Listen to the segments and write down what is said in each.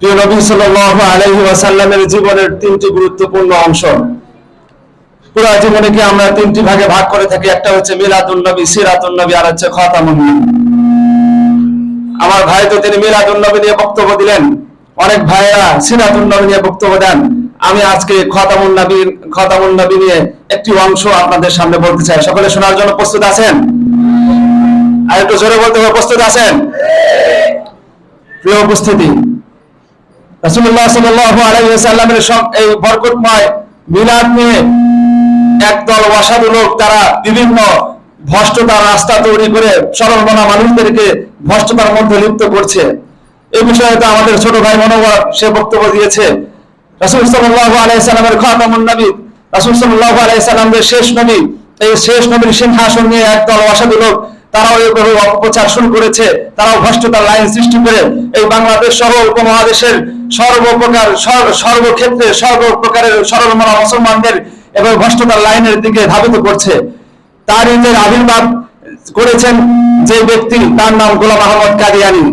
প্রিয় নবী সাল্লাল্লাহু আলাইহি ওয়াসাল্লামের জীবনের তিনটি গুরুত্বপূর্ণ অংশ। পুরো আমরা তিনটি ভাগে ভাগ করে থাকি। একটা হচ্ছে মিলাদুন নবী, সিরাতুন নবী, আর হচ্ছে আমার ভাই তো তিনি মিলাদুন নবী নিয়ে বক্তব্য দিলেন। অনেক ভাইয়েরা সিরাতুন নবী নিয়ে বক্তব্য দেন। আমি আজকে খাতামুন নবী খাতামুন নবী নিয়ে একটি অংশ আপনাদের সামনে বলতে চাই। সকলে শোনার জন্য প্রস্তুত আছেন? আর একটু জোরে বলতে হবে, প্রস্তুত আছেন? প্রিয় উপস্থিতি লিপ্ত করছে। এই বিষয়ে তো আমাদের ছোট ভাই মনোবর সে বক্তব্য দিয়েছে। রাসূল সাল্লাল্লাহু আলাইহি সাল্লামের খাতামুন নবী, রাসূল সাল্লাল্লাহু আলাইহি শেষ নবী, এই শেষ নবীর সিংহাসন নিয়ে একদল অসাধু লোক তারাও এইভাবে অপপ্রচার শুরু করেছে। তারাও ভ্রষ্টতার লাইন সৃষ্টি করে এই বাংলাদেশ সহ উপমহাদেশের সর্বপ্রকার সর্বক্ষেত্রে সর্বপ্রকারের সরল মনা মুসলমানদের এবং ভ্রষ্টতার লাইনের দিকে ধাবিত করছে। তার নিজের আবির্ভাব করেছেন যে ব্যক্তি, তার নাম গোলাম আহমদ কাদিয়ানি।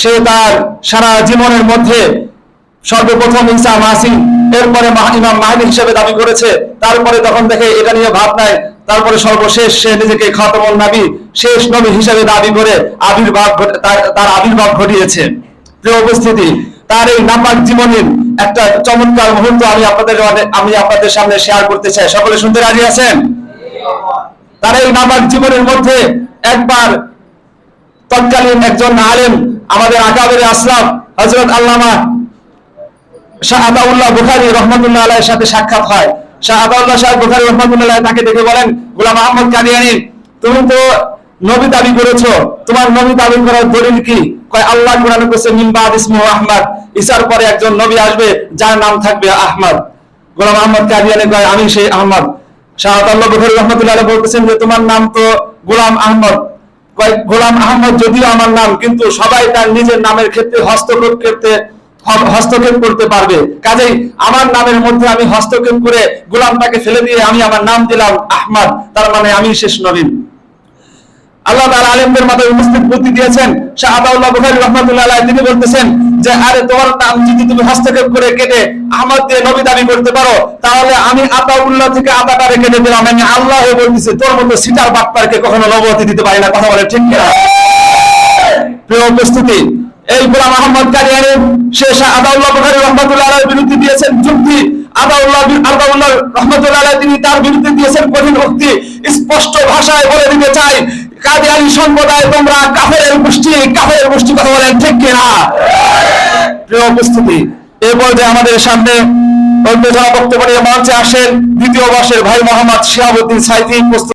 সে তার সারা জীবনের মধ্যে সর্বপ্রথম ইসা মাসি এরপরে ইমাম মাহিদি হিসেবে দাবি করেছে। তারপরে তখন দেখে এটা নিয়ে ভাব নাই তারপরে সর্বশেষ সে নিজেকে খাতমুন নবী, শেষ নবী হিসেবে দাবি করে আবির্ভাব তার- আবির্ভাব ঘটিয়েছে। প্রিয় উপস্থিতি, তার এই নাপাক জীবনের একটা চমৎকার মুহূর্ত আমি আপনাদের আমি আপনাদের সামনে শেয়ার করতে চাই। সকলে শুনতে রাজি আছেন? তার এই নাপাক জীবনের মধ্যে একবার তৎকালীন একজন আলেম আমাদের আকাবের আসলাম হজরত আল্লামা শাহ আতাউল্লাহ বুখারী রহমতুল্লাহ আলাইহির সাথে সাক্ষাৎ হয়। তাকে দেখে বলেন, গোলাম আহমদ কাদিয়ানি, তুমি তো নবী দাবি করেছ। তোমার নবী দাবি করার দলিল কি? আল্লাহ ইসমু আহমদ। পরে একজন নবী আসবে, যার নাম থাকবে আহমদ। গোলাম আহমদ কাদিয়ানি কয়, আমি সেই আহমদ। শাহ আতাউল্লাহ বুখারী রহমতুল্লাহ বলতেছেন যে, তোমার নাম তো গোলাম আহমদ। কয়, গোলাম আহমদ যদিও আমার নাম, কিন্তু সবাই তার নিজের নামের ক্ষেত্রে হস্তক্ষেপ করতে হ- হস্তক্ষেপ করতে পারবে। কাজেই আমার নামের মধ্যে আমি হস্তক্ষেপ করে গোলামটাকে ফেলে দিয়ে আমি আমার নাম দিলাম আহমদ, তার মানে আমি শেষ নবীন। আল্লাহ তাআলা আলেমদের মাথায় উপস্থিত বুদ্ধি দিয়েছেন। শাহ আতাউল্লাহ বুখারী তিনি বলতেছেন যে, আরে তোমার নাম যদি তুমি হস্তক্ষেপ করে কেটে আহমদ দিয়ে নবী দাবি করতে পারো, তাহলে আমি আতাউল্লাহ থেকে আতাটারে কেটে দিলাম। আমি আল্লাহ বলতেছি তোর মতো সিটার বাটপারকে কখনো নবতী দিতে পারি না। কথা বলে ঠিক কিনা? প্রিয় উপস্থিতি, এই গোলাম আহমদ কাদিয়ানি শেষ আদাউল্লাহ রহমাতুল্লাহ বিরুদ্ধে দিয়েছেন যুক্তি। আদাউল্লাহ আদাউল্লাহ রহমাতুল্লাহ তিনি তার বিরুদ্ধে দিয়েছেন কঠিন উক্তি। স্পষ্ট ভাষায় বলে দিতে চাই সম্প্রদায় তোমরা কাফেরের গোষ্ঠী কাফেরের গোষ্ঠী কথা বলেন, ঠিক কিনা? প্রিয় উপস্থিতি পর্যায়ে আমাদের সামনে অন্য বক্তব্য নিয়ে মঞ্চে আসেন দ্বিতীয় বর্ষের ভাই মোহাম্মদ শিহাবুদ্দিন প্রস্তুত